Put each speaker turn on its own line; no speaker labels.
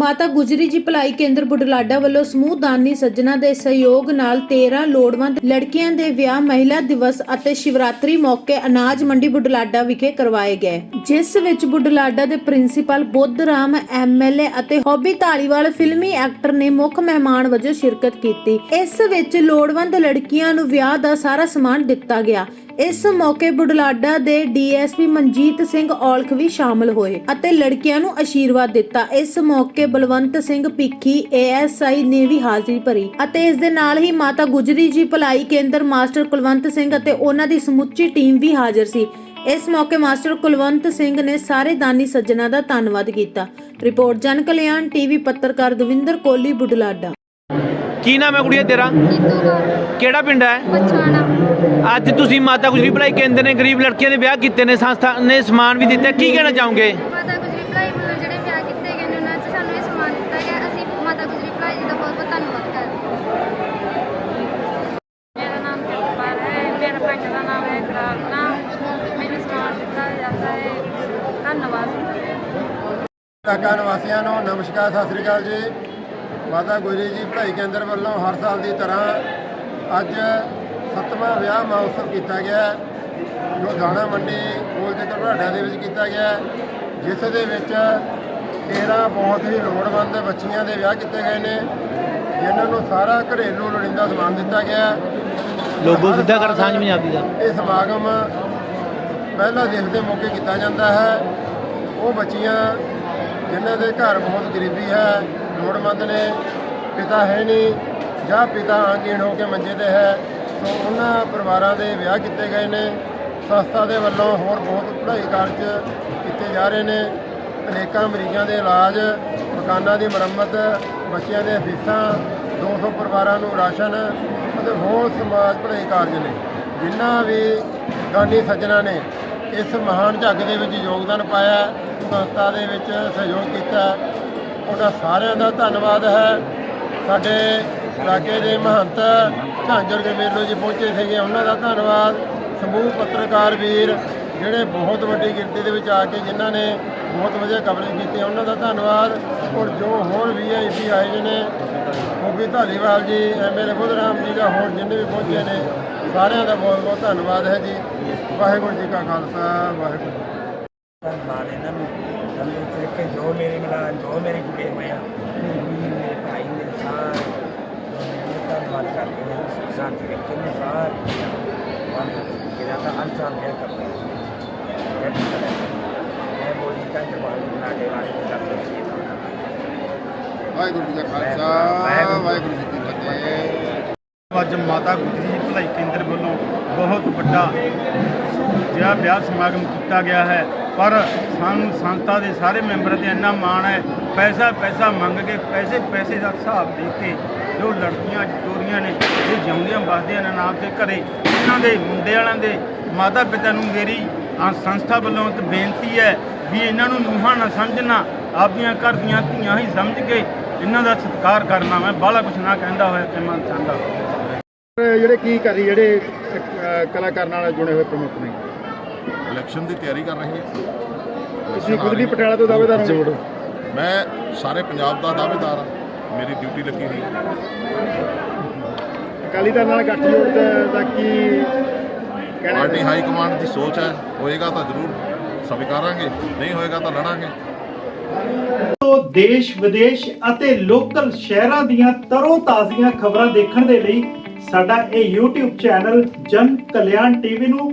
ਮਾਤਾ ਗੁਜਰੀ ਜੀ ਭਲਾਈ ਕੇਂਦਰ ਬੁਢਲਾਡਾ ਵੱਲੋਂ ਸਮੂਹ ਦਾਨੀ ਸੱਜਣਾ ਦੇ ਸਹਿਯੋਗ ਨਾਲ 13 ਲੋੜਵੰਦ ਲੜਕੀਆਂ ਦੇ ਵਿਆਹ, ਮਹਿਲਾ ਦਿਵਸ ਅਤੇ ਸ਼ਿਵਰਾਤਰੀ ਮੌਕੇ ਅਨਾਜ ਮੰਡੀ ਬੁਢਲਾਡਾ ਵਿਖੇ ਕਰਵਾਏ ਗਏ। ਜਿਸ ਵਿੱਚ ਬੁਢਲਾਡਾ ਦੇ ਪ੍ਰਿੰਸੀਪਲ ਬੁੱਧ ਰਾਮ ਐਮਐਲਏ ਅਤੇ ਹੌਬੀ ਧਾਲੀਵਾਲ ਫਿਲਮੀ ਐਕਟਰ ਨੇ ਮੁੱਖ ਮਹਿਮਾਨ ਵਜੋਂ ਸ਼ਿਰਕਤ ਕੀਤੀ। ਇਸ ਵਿੱਚ ਲੋੜਵੰਦ ਲੜਕੀਆਂ ਨੂੰ ਵਿਆਹ ਦਾ ਸਾਰਾ ਸਮਾਨ ਦਿੱਤਾ ਗਿਆ। ਇਸ ਮੌਕੇ ਬੁਢਲਾਡਾ ਦੇ ਡੀਐਸਪੀ ਮਨਜੀਤ ਸਿੰਘ ਔਲਖ ਵੀ ਸ਼ਾਮਲ ਹੋਏ ਅਤੇ ਲੜਕੀਆਂ ਨੂੰ ਅਸ਼ੀਰਵਾਦ ਦਿੱਤਾ। ਇਸ ਮੌਕੇ ਬਲਵੰਤ ਸਿੰਘ ਭਿੱਖੀ ਏਐਸਆਈ ਨੇ ਵੀ ਹਾਜ਼ਰੀ ਭਰੀ ਅਤੇ ਇਸ ਦੇ ਨਾਲ ਹੀ ਮਾਤਾ ਗੁਜਰੀ ਜੀ ਭਲਾਈ ਕੇਂਦਰ ਮਾਸਟਰ ਕੁਲਵੰਤ ਸਿੰਘ ਅਤੇ ਉਹਨਾਂ ਦੀ ਸਮੁੱਚੀ ਟੀਮ ਵੀ ਹਾਜ਼ਰ ਸੀ। ਇਸ ਮੌਕੇ ਮਾਸਟਰ ਕੁਲਵੰਤ ਸਿੰਘ ਨੇ ਸਾਰੇ ਦਾਨੀ ਸੱਜਣਾ ਦਾ ਧੰਨਵਾਦ ਕੀਤਾ। ਰਿਪੋਰਟ ਜਨ ਕਲਿਆਣ ਟੀਵੀ ਪੱਤਰਕਾਰ ਦਵਿੰਦਰ ਕੋਲੀ, ਬੁਢਲਾਡਾ।
ਕੀ ਨਾਮ ਹੈ ਕੁੜੀਏ ਤੇਰਾ? ਕਿਹੜਾ ਪਿੰਡ ਹੈ?
ਪਛਾਣਾ।
ਅੱਜ ਤੁਸੀਂ ਮਾਤਾ ਗੁਜਰੀ ਭਲਾਈ ਕੇਂਦਰ ਨੇ ਗਰੀਬ ਲੜਕੀਆਂ ਦੇ ਵਿਆਹ ਕੀਤੇ ਨੇ ਸੰਸਥਾ ਨੇ ਸਮਾਨ ਵੀ ਦਿੱਤਾ। ਕੀ ਕਹਿਣਾ ਚਾਹੋਗੇ?
ਮਾਤਾ ਗੁਜਰੀ ਭਲਾਈ ਵੱਲੋਂ ਜਿਹੜੇ ਵਿਆਹ ਕੀਤੇ ਗਏ ਨੇ ਉਹਨਾਂ 'ਚ ਸਾਨੂੰ ਇਹ ਸਨਮਾਨ ਦਿੱਤਾ ਗਿਆ। ਅਸੀਂ ਮਾਤਾ ਗੁਜਰੀ ਭਲਾਈ ਜੀ ਦਾ ਬਹੁਤ ਬਹੁਤ ਧੰਨਵਾਦ ਕਰਦੇ
ਮੇਰਾ ਨਾਮ ਕਿਰਪਾਲ ਹੈ। ਮੇਰੇ ਪਿੰਡ ਦਾ ਨਾਮ ਹੈ ਗਰਾਲਨਾ ਮੈਨੂੰ ਸਮਾਨ ਦਿੱਤਾ ਜਾਂਦਾ ਹੈ। ਧੰਨਵਾਦ।
ਇਲਾਕਾ ਨਿਵਾਸੀਆਂ ਨੂੰ ਨਮਸਕਾਰ ਸਤਿ ਸ੍ਰੀ ਅਕਾਲ ਜੀ। ਮਾਤਾ ਗੁਜਰੀ ਜੀ ਭਾਈ ਕੇਂਦਰ ਵੱਲੋਂ ਹਰ ਸਾਲ ਦੀ ਤਰ੍ਹਾਂ ਅੱਜ ਸੱਤਵਾਂ ਵਿਆਹ ਮਹੋਤਸਵ ਕੀਤਾ ਗਿਆ ਜੋ ਦਾਣਾ ਮੰਡੀ ਕੋਲ ਤੇ ਘਬਰਾੜਾ ਦੇ ਵਿੱਚ ਕੀਤਾ ਗਿਆ ਜਿਸ ਦੇ ਵਿੱਚ 13 ਬਹੁਤ ਹੀ ਲੋੜਵੰਦ ਬੱਚੀਆਂ ਦੇ ਵਿਆਹ ਕੀਤੇ ਗਏ ਨੇ ਜਿਨ੍ਹਾਂ ਨੂੰ ਸਾਰਾ ਘਰੇਲੂ ਲੋੜੀਂਦਾ ਸਮਾਨ ਦਿੱਤਾ ਗਿਆ।
ਲੋਗੋ ਸਿੱਧਾ ਕਰ ਸਾਂਝ ਪੰਜਾਬੀ ਦਾ।
ਇਹ ਸਮਾਗਮ ਪਹਿਲਾ ਦਿਨ ਦੇ ਮੌਕੇ ਕੀਤਾ ਜਾਂਦਾ ਹੈ। ਉਹ ਬੱਚੀਆਂ ਜਿਨ੍ਹਾਂ ਦੇ ਘਰ ਬਹੁਤ ਗਰੀਬੀ ਹੈ ਲੋੜਵੰਦ ਨੇ, ਪਿਤਾ ਹੈ ਨਹੀਂ, ਜਾਂ ਪਿਤਾ ਅੰਗਹੀਣ ਹੋ ਕੇ ਮੰਜੇ ਤੇ ਹੈ, ਸੋ ਉਹਨਾਂ ਪਰਿਵਾਰਾਂ ਦੇ ਵਿਆਹ ਕੀਤੇ ਗਏ ਨੇ। ਸੰਸਥਾ ਦੇ ਵੱਲੋਂ ਹੋਰ ਬਹੁਤ ਪੜ੍ਹਾਈ ਕਾਰਜ ਕੀਤੇ ਜਾ ਰਹੇ ਨੇ। ਅਨੇਕਾਂ ਮਰੀਜ਼ਾਂ ਦੇ ਇਲਾਜ ਮਕਾਨਾਂ ਦੀ ਮੁਰੰਮਤ, ਬੱਚਿਆਂ ਦੇ ਫੀਸਾਂ 200 ਪਰਿਵਾਰਾਂ ਨੂੰ ਰਾਸ਼ਨ ਅਤੇ ਹੋਰ ਸਮਾਜ ਭਲਾਈ ਕਾਰਜ ਨੇ। ਜਿਨ੍ਹਾਂ ਵੀ ਦਾਨੀ ਸੱਜਣਾ ਨੇ ਇਸ ਮਹਾਨ ਝੱਗ ਦੇ ਵਿੱਚ ਯੋਗਦਾਨ ਪਾਇਆ, ਸੰਸਥਾ ਦੇ ਵਿੱਚ ਸਹਿਯੋਗ ਕੀਤਾ। ਉਹਨਾਂ ਸਾਰਿਆਂ ਦਾ ਧੰਨਵਾਦ ਹੈ। ਸਾਡੇ ਇਲਾਕੇ ਦੇ ਮਹੰਤ ਝਾਂਜਰ ਗਮੇਲੋ ਜੀ ਪਹੁੰਚੇ ਸੀਗੇ, ਉਹਨਾਂ ਦਾ ਧੰਨਵਾਦ। ਸਮੂਹ ਪੱਤਰਕਾਰ ਵੀਰ ਜਿਹੜੇ ਬਹੁਤ ਵੱਡੀ ਗਿਣਤੀ ਦੇ ਵਿੱਚ ਆ ਕੇ ਜਿਨ੍ਹਾਂ ਨੇ ਬਹੁਤ ਵਧੀਆ ਕਵਰੇਜ ਕੀਤੀ, ਉਹਨਾਂ ਦਾ ਧੰਨਵਾਦ। ਔਰ ਜੋ ਹੋਰ ਵੀਆਈਪੀ ਆਏ ਜੀ ਨੇ ਮੋਗੀ ਧਾਲੀਵਾਲ ਜੀ ਐਮਐਲਏ ਬੁੱਧਰਾਮ ਜੀ ਦਾ, ਹੋਰ ਜਿੰਨੇ ਵੀ ਪਹੁੰਚੇ ਨੇ, ਸਾਰਿਆਂ ਦਾ ਬਹੁਤ ਬਹੁਤ ਧੰਨਵਾਦ ਹੈ ਜੀ। ਵਾਹਿਗੁਰੂ ਜੀ ਕਾ ਖਾਲਸਾ, ਵਾਹਿਗੁਰੂ ਜੀ ਕੀ ਫਤਿਹ।
ਧੰਨਵਾਦ ਇਹਨਾਂ ਨੂੰ ਤੰਦਰੁਸਤ ਰੱਖੇ ਜੋ ਮੇਰੇ ਮਿਲਾ ਜੋ ਮੇਰੇ ਜੁੜੇ ਹੋਏ ਆ ਮੇਰੇ ਵੀਰ ਮੇਰੇ ਭਾਈ ਮੇਰੇ ਸਾਰੇ ਜੋ ਮੇਰੇ ਧੰਨਵਾਦ ਕਰਦੇ ਹਾਂ ਸੁਖ ਸ਼ਾਂਤੀ ਰੱਖੇ ਨੇ ਸਾਰੇ ਜਿਹੜਾ ਤਾਂ ਹਰ ਸਾਲ ਵਿਆਹ ਕਰਦੇ ਹਾਂ ਮੈਂ ਬੋਲੀ ਤਾਂ ਜਵਾਨ ਬਣਾਡੇ ਵਾਲੇ ਦੇ ਕਰ
ਵਾਹਿਗੁਰੂ ਜੀ ਕਾ ਖਾਲਸਾ ਵਾਹਿਗੁਰੂ ਜੀ ਕੀ ਫਤਿਹ
ਅੱਜ ਮਾਤਾ ਗੁਜਰੀ ਜੀ ਭਲਾਈ ਕੇਂਦਰ ਵੱਲੋਂ ਬਹੁਤ ਵੱਡਾ ਜਿਹੜਾ ਵਿਆਹ ਸਮਾਗਮ ਕੀਤਾ ਗਿਆ ਹੈ ਪਰ ਸਾਨੂੰ ਸੰਸਥਾ ਦੇ ਸਾਰੇ ਮੈਂਬਰਾਂ ਤੇ ਇੰਨਾ ਮਾਣ ਹੈ, ਪੈਸਾ ਪੈਸਾ ਮੰਗ ਕੇ, ਪੈਸੇ ਪੈਸੇ ਦਾ ਹਿਸਾਬ ਦੇ ਕੇ ਜੋ ਲੜਕੀਆਂ, ਚੋਰੀਆਂ ਨੇ ਇਹ ਜਿਉਂਦੀਆਂ ਵਸਦੀਆਂ ਨੇ ਨਾਮ ਤੇ ਘਰੇ ਇਹਨਾਂ ਦੇ ਮੁੰਡੇ ਵਾਲਿਆਂ ਦੇ ਮਾਤਾ ਪਿਤਾ ਨੂੰ ਮੇਰੀ ਸੰਸਥਾ ਵੱਲੋਂ ਇੱਕ ਬੇਨਤੀ ਹੈ ਵੀ ਇਹਨਾਂ ਨੂੰ ਨੂੰਹਾਂ ਨਾ ਸਮਝਣਾ, ਆਪਦੀਆਂ ਘਰ ਦੀਆਂ ਧੀਆਂ ਹੀ ਸਮਝ ਕੇ ਇਹਨਾਂ ਦਾ ਸਤਿਕਾਰ ਕਰਨਾ, ਮੈਂ ਬਾਹਲਾ ਕੁਛ ਨਾ ਕਹਿੰਦਾ ਹੋਇਆ ਕਿ ਮੈਂ ਚਾਹੁੰਦਾ।
ਜਿਹੜੇ ਕੀ ਕਰੀ, ਜਿਹੜੇ ਕਲਾਕਾਰ ਨਾਲ ਜੁੜੇ ਹੋਏ ਪ੍ਰਮੁੱਖ ਨੇ?
ਇਲੈਕਸ਼ਨ ਦੀ ਤਿਆਰੀ ਕਰ ਰਹੇ ਹਾਂ।
ਤੁਸੀਂ ਖੁਦ ਵੀ ਪਟਿਆਲਾ ਤੋਂ ਦਾਅਵੇਦਾਰ ਹੋ?
ਮੈਂ ਸਾਰੇ ਪੰਜਾਬ ਦਾ ਦਾਅਵੇਦਾਰ ਹਾਂ। ਮੇਰੀ ਡਿਊਟੀ ਲੱਗੀ ਹੋਈ। ਹੈ
ਅਕਾਲੀ ਦਲ ਨਾਲ ਗੱਠਜੋੜ ਦਾ- ਦਾ ਕੀ ਕਹਿਣਾ
ਪਾਰਟੀ ਹਾਈ ਕਮਾਂਡ ਦੀ ਸੋਚ ਹੈ। ਹੋਏਗਾ ਤਾਂ ਜ਼ਰੂਰ ਸਵੀਕਾਰਾਂਗੇ। ਨਹੀਂ ਹੋਏਗਾ ਤਾਂ ਲੜਾਂਗੇ।
ਤੋਂ ਦੇਸ਼ ਵਿਦੇਸ਼ ਅਤੇ ਲੋਕਲ ਸ਼ਹਿਰਾਂ ਦੀਆਂ ਤਰੋ ਤਾਜ਼ੀਆਂ ਖਬਰਾਂ ਦੇਖਣ ਦੇ ਲਈ ਸਾਡਾ ਇਹ YouTube ਚੈਨਲ ਜਨ ਕਲਿਆਣ ਟੀਵੀ ਨੂੰ